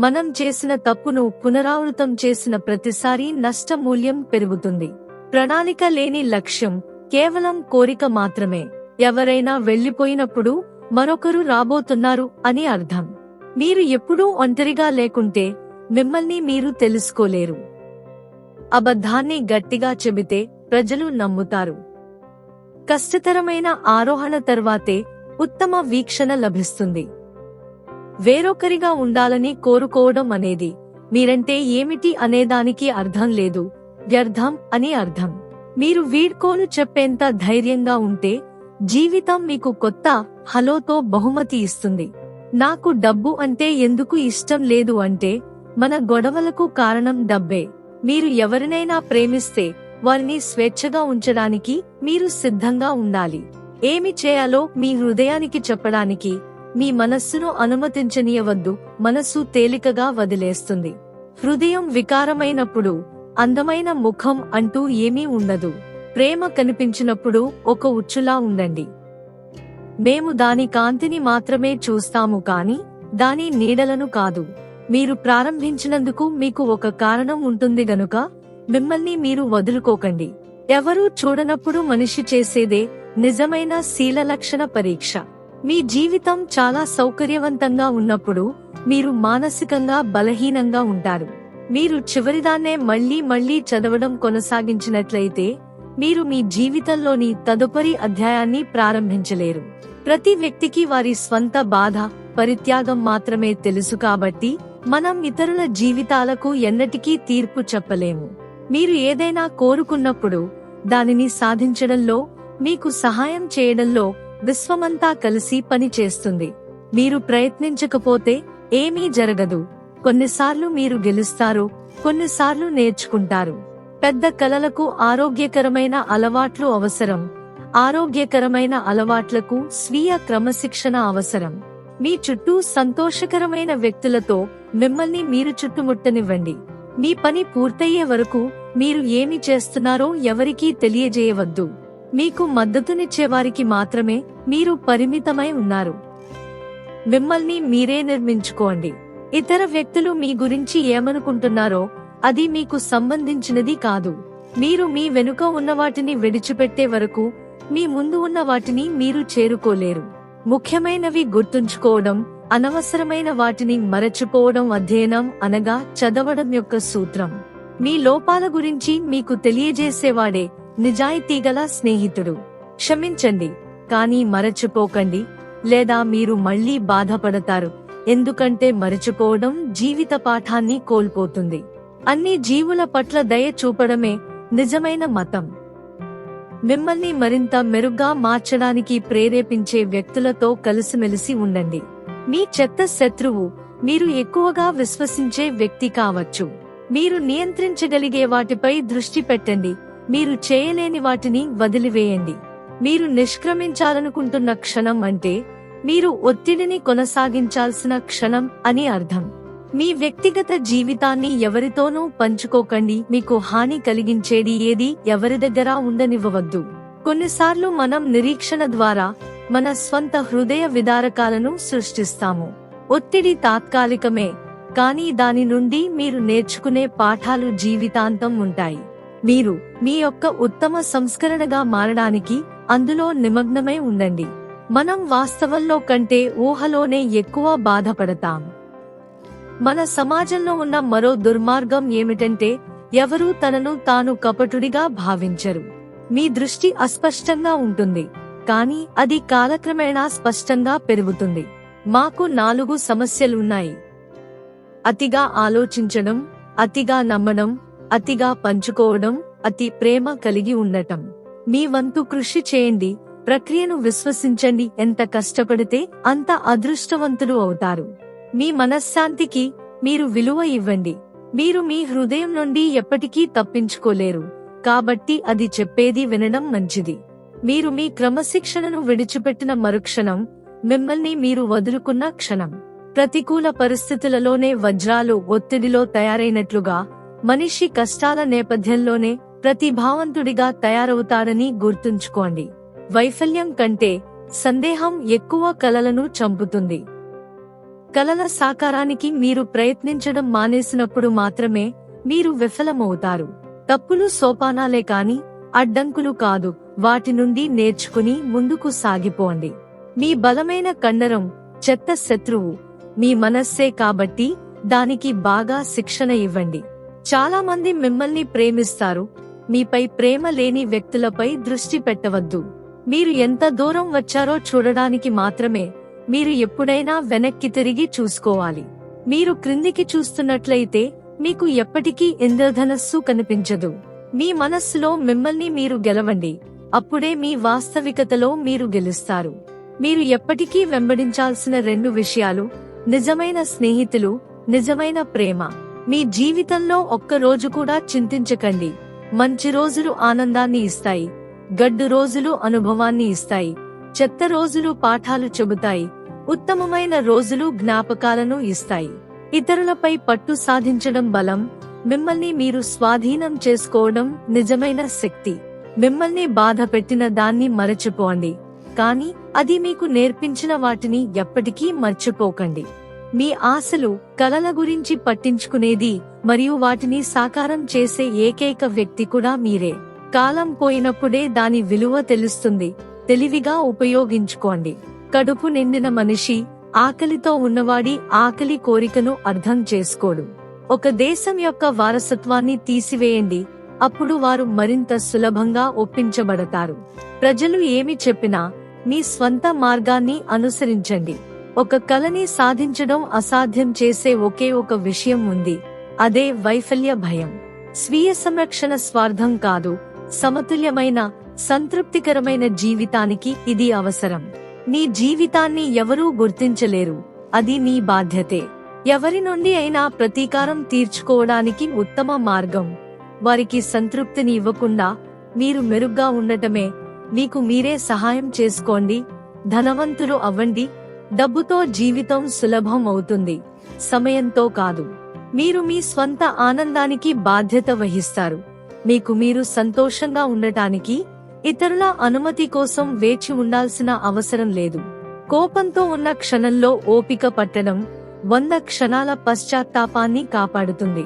మనం చేసిన తప్పును పునరావృతం చేసిన ప్రతిసారి నష్టమూల్యం పెరుగుతుంది. ప్రణాళిక లేని లక్ష్యం కేవలం కోరిక మాత్రమే. ఎవరైనా వెళ్ళిపోయినప్పుడు మరొకరు రాబోతున్నారు అని అర్థం. మీరు ఎప్పుడూ ఒంటరిగా లేకుంటే మిమ్మల్ని మీరు తెలుసుకోలేరు. అబద్ధాన్ని గట్టిగా చెబితే ప్రజలు నమ్ముతారు. కష్టతరమైన ఆరోహణ తర్వాతే ఉత్తమ వీక్షణ లభిస్తుంది. వేరొకరిగా ఉండాలని కోరుకోవడం అనేది మీరంటే ఏమిటి అనేదానికి అర్థం లేదు. వ్యర్థం అని అర్థం. మీరు వీడ్కోను చెప్పేంత ధైర్యంగా ఉంటే జీవితం మీకు కొత్త హలోతో బహుమతి ఇస్తుంది. నాకు డబ్బు అంటే ఎందుకు ఇష్టం లేదు అంటే మన గొడవలకు కారణం డబ్బే. మీరు ఎవరినైనా ప్రేమిస్తే వారిని స్వేచ్ఛగా ఉంచడానికి మీరు సిద్ధంగా ఉండాలి. ఏమి చేయాలో మీ హృదయానికి చెప్పడానికి మీ మనస్సును అనుమతించనీయవద్దు మనస్సు తేలికగా వదిలేస్తుంది. హృదయం వికారమైనప్పుడు అందమైన ముఖం అంటూ ఏమీ ఉండదు. ప్రేమ కనిపించినప్పుడు ఒక ఉచ్చులా ఉండండి. మేము దాని కాంతిని మాత్రమే చూస్తాము కాని దాని నీడలను కాదు. మీరు ప్రారంభించినందుకు మీకు ఒక కారణం ఉంటుంది గనుక మిమ్మల్ని మీరు వదులుకోకండి. ఎవరూ చూడనప్పుడు మనిషి చేసేదే నిజమైన శీల లక్షణ పరీక్ష. మీ జీవితం చాలా సౌకర్యవంతంగా ఉన్నప్పుడు మీరు మానసికంగా బలహీనంగా ఉంటారు. మీరు చివరిదాన్నే మళ్ళీ మళ్ళీ చదవడం కొనసాగించినట్లయితే మీరు మీ జీవితంలోని తదుపరి అధ్యాయాన్ని ప్రారంభించలేరు. ప్రతి వ్యక్తికి వారి స్వంత బాధ పరిత్యాగం మాత్రమే తెలుసు కాబట్టి మనం ఇతరుల జీవితాలకు ఎన్నటికీ తీర్పు చెప్పలేము. మీరు ఏదైనా కోరుకున్నప్పుడు దానిని సాధించడంలో మీకు సహాయం చేయడంలో విశ్వమంతా కలిసి పని చేస్తుంది. మీరు ప్రయత్నించకపోతే ఏమీ జరగదు. కొన్నిసార్లు మీరు గెలుస్తారు కొన్నిసార్లు నేర్చుకుంటారు. పెద్ద కలలకు ఆరోగ్యకరమైన అలవాట్లు అవసరం. ఆరోగ్యకరమైన అలవాట్లకు స్వీయ క్రమశిక్షణ అవసరం. మీ చుట్టూ సంతోషకరమైన వ్యక్తులతో మిమ్మల్ని మీరు చుట్టుముట్టనివ్వండి. మీ పని పూర్తయ్యే వరకు మీరు ఏమి చేస్తున్నారో ఎవరికీ తెలియజేయవద్దు. మీకు మద్దతునిచ్చేవారికి మాత్రమే మీరు పరిమితమై ఉన్నారు. మిమ్మల్ని మీరే నిర్మించుకోండి. ఇతర వ్యక్తులు మీ గురించి ఏమనుకుంటున్నారో అది మీకు సంబంధించినది కాదు. మీరు మీ వెనుక ఉన్న వాటిని విడిచిపెట్టే వరకు మీ ముందు ఉన్న వాటిని మీరు చేరుకోలేరు. ముఖ్యమైనవి గుర్తుంచుకోవడం అనవసరమైన వాటిని మరచిపోవడం అధ్యయనం అనగా చదవడం యొక్క సూత్రం. మీ లోపాల గురించి మీకు తెలియజేసేవాడే నిజాయితీగల స్నేహితుడు. క్షమించండి కానీ మరచిపోకండి లేదా మీరు మళ్ళీ బాధపడతారు. ఎందుకంటే మరచిపోవడం జీవిత పాఠాన్ని కోల్పోతుంది. అన్ని జీవుల పట్ల దయ చూపడమే నిజమైన మతం. మిమ్మల్ని మరింత మెరుగ్గా మార్చడానికి ప్రేరేపించే వ్యక్తులతో కలిసిమెలిసి ఉండండి. మీ చెత్త శత్రువు మీరు ఎక్కువగా విశ్వసించే వ్యక్తి కావచ్చు. మీరు నియంత్రించగలిగే వాటిపై దృష్టి పెట్టండి. మీరు చేయలేని వాటిని వదిలివేయండి. మీరు నిష్క్రమించాలనుకుంటున్న క్షణం అంటే మీరు ఒత్తిడిని కొనసాగించాల్సిన క్షణం అని అర్థం. మీ వ్యక్తిగత జీవితాన్ని ఎవరితోనూ పంచుకోకండి. మీకు హాని కలిగించేది ఏది ఎవరి దగ్గర ఉండనివ్వవద్దు. కొన్నిసార్లు మనం నిరీక్షణ ద్వారా మన స్వంత హృదయ విదారకాలను సృష్టిస్తాము. ఒత్తిడి తాత్కాలికమే కానీ దాని నుండి మీరు నేర్చుకునే పాఠాలు జీవితాంతం ఉంటాయి. మీరు మీ యొక్క ఉత్తమ సంస్కరణగా మారడానికి అందులో నిమగ్నమై ఉండండి. మనం వాస్తవంలో కంటే ఊహలోనే ఎక్కువ బాధపడతాం. మన సమాజంలో ఉన్న మరో దుర్మార్గం ఏమిటంటే ఎవరూ తనను తాను కపటుడిగా భావించరు. మీ దృష్టి అస్పష్టంగా ఉంటుంది కానీ అది కాలక్రమేణా స్పష్టంగా పెరుగుతుంది. మాకు నాలుగు సమస్యలున్నాయి. అతిగా ఆలోచించడం అతిగా నమ్మడం అతిగా పంచుకోవడం అతి ప్రేమ కలిగి ఉండటం. మీ వంతు కృషి చేయండి ప్రక్రియను విశ్వసించండి. ఎంత కష్టపడితే అంత అదృష్టవంతులు అవుతారు. మీ మనశ్శాంతికి మీరు విలువ ఇవ్వండి. మీరు మీ హృదయం నుండి ఎప్పటికీ తప్పించుకోలేరు. కాబట్టి అది చెప్పేది వినడం మంచిది. మీరు మీ క్రమశిక్షణను విడిచిపెట్టిన మరుక్షణం మిమ్మల్ని మీరు వదులుకున్న క్షణం. ప్రతికూల పరిస్థితులలోనే వజ్రాలు ఒత్తిడిలో తయారైనట్లుగా మనిషి కష్టాల నేపథ్యంలోనే ప్రతిభావంతుడిగా తయారవుతాడని గుర్తుంచుకోండి. వైఫల్యం కంటే సందేహం ఎక్కువ కలలను చంపుతుంది. కలల సాకారానికి మీరు ప్రయత్నించడం మానేసినప్పుడు మాత్రమే మీరు విఫలమవుతారు. తప్పులు సోపానాలే కాని అడ్డంకులు కాదు. వాటి నుండి నేర్చుకుని ముందుకు సాగిపోండి. మీ బలమైన కండరం చెత్త శత్రువు మీ మనస్సే కాబట్టి దానికి బాగా శిక్షణ ఇవ్వండి. చాలా మంది మిమ్మల్ని ప్రేమిస్తారు. మీపై ప్రేమ లేని వ్యక్తులపై దృష్టి పెట్టవద్దు. మీరు ఎంత దూరం వచ్చారో చూడడానికి మాత్రమే మీరు ఎప్పుడైనా వెనక్కి తిరిగి చూసుకోవాలి. మీరు క్రిందికి చూస్తున్నట్లయితే మీకు ఎప్పటికీ ఇంద్రధనస్సు కనిపించదు. మీ మనస్సులో మిమ్మల్ని మీరు గెలవండి. అప్పుడే మీ వాస్తవికతలో మీరు గెలుస్తారు. మీరు ఎప్పటికీ వెంబడించాల్సిన రెండు విషయాలు నిజమైన స్నేహితులు నిజమైన ప్రేమ. మీ జీవితంలో ఒక్క రోజు కూడా చింతించకండి. మంచి రోజులు ఆనందాన్ని ఇస్తాయి. గడ్డు రోజులు అనుభవాన్ని ఇస్తాయి. చెత్త రోజులు పాఠాలు చెబుతాయి. ఉత్తమమైన రోజులు జ్ఞాపకాలను ఇస్తాయి. ఇతరులపై పట్టు సాధించడం బలం మిమ్మల్ని మీరు స్వాధీనం చేసుకోవడం నిజమైన శక్తి. మిమ్మల్ని బాధ పెట్టిన దాన్ని మరచిపోండి. కానీ అది మీకు నేర్పించిన వాటిని ఎప్పటికీ మర్చిపోకండి. మీ ఆశలు కలల గురించి పట్టించుకునేది మరియు వాటిని సాకారం చేసే ఏకైక వ్యక్తి కూడా మీరే. కాలం పోయినప్పుడే దాని విలువ తెలుస్తుంది. తెలివిగా ఉపయోగించుకోండి. కడుపు నిండిన మనిషి ఆకలితో ఉన్నవాడి ఆకలి కోరికను అర్థం చేసుకోడు. ఒక దేశం యొక్క వారసత్వాన్ని తీసివేయండి. అప్పుడు వారు మరింత సులభంగా ఒప్పించబడతారు. ప్రజలు ఏమి చెప్పినా మీ స్వంత మార్గాన్ని అనుసరించండి. ఒక కలని సాధించడం అసాధ్యం చేసే ఒకే ఒక విషయం ఉంది. అదే వైఫల్య భయం. స్వీయ సంరక్షణ స్వార్థం కాదు. సమతుల్యమైన సంతృప్తికరమైన జీవితానికి ఇది అవసరం. నీ జీవితాన్ని ఎవరూ గుర్తించలేరు. అది నీ బాధ్యతే. ఎవరి నుండి అయినా ప్రతీకారం తీర్చుకోవడానికి ఉత్తమ మార్గం. వారికి సంతృప్తిని ఇవ్వకుండా మీరు మెరుగ్గా ఉండటమే. మీకు మీరే సహాయం చేసుకోండి. ధనవంతులు అవ్వండి. డబ్బుతో జీవితం సులభం అవుతుంది. సమయంతో కాదు. మీరు మీ స్వంత ఆనందానికి బాధ్యత వహిస్తారు. మీకు మీరు సంతోషంగా ఉండటానికి ఇతరుల అనుమతి కోసం వేచి ఉండాల్సిన అవసరం లేదు. కోపంతో ఉన్న క్షణంలో ఓపిక పట్టడం వంద క్షణాల పశ్చాత్తాపాన్ని కాపాడుతుంది.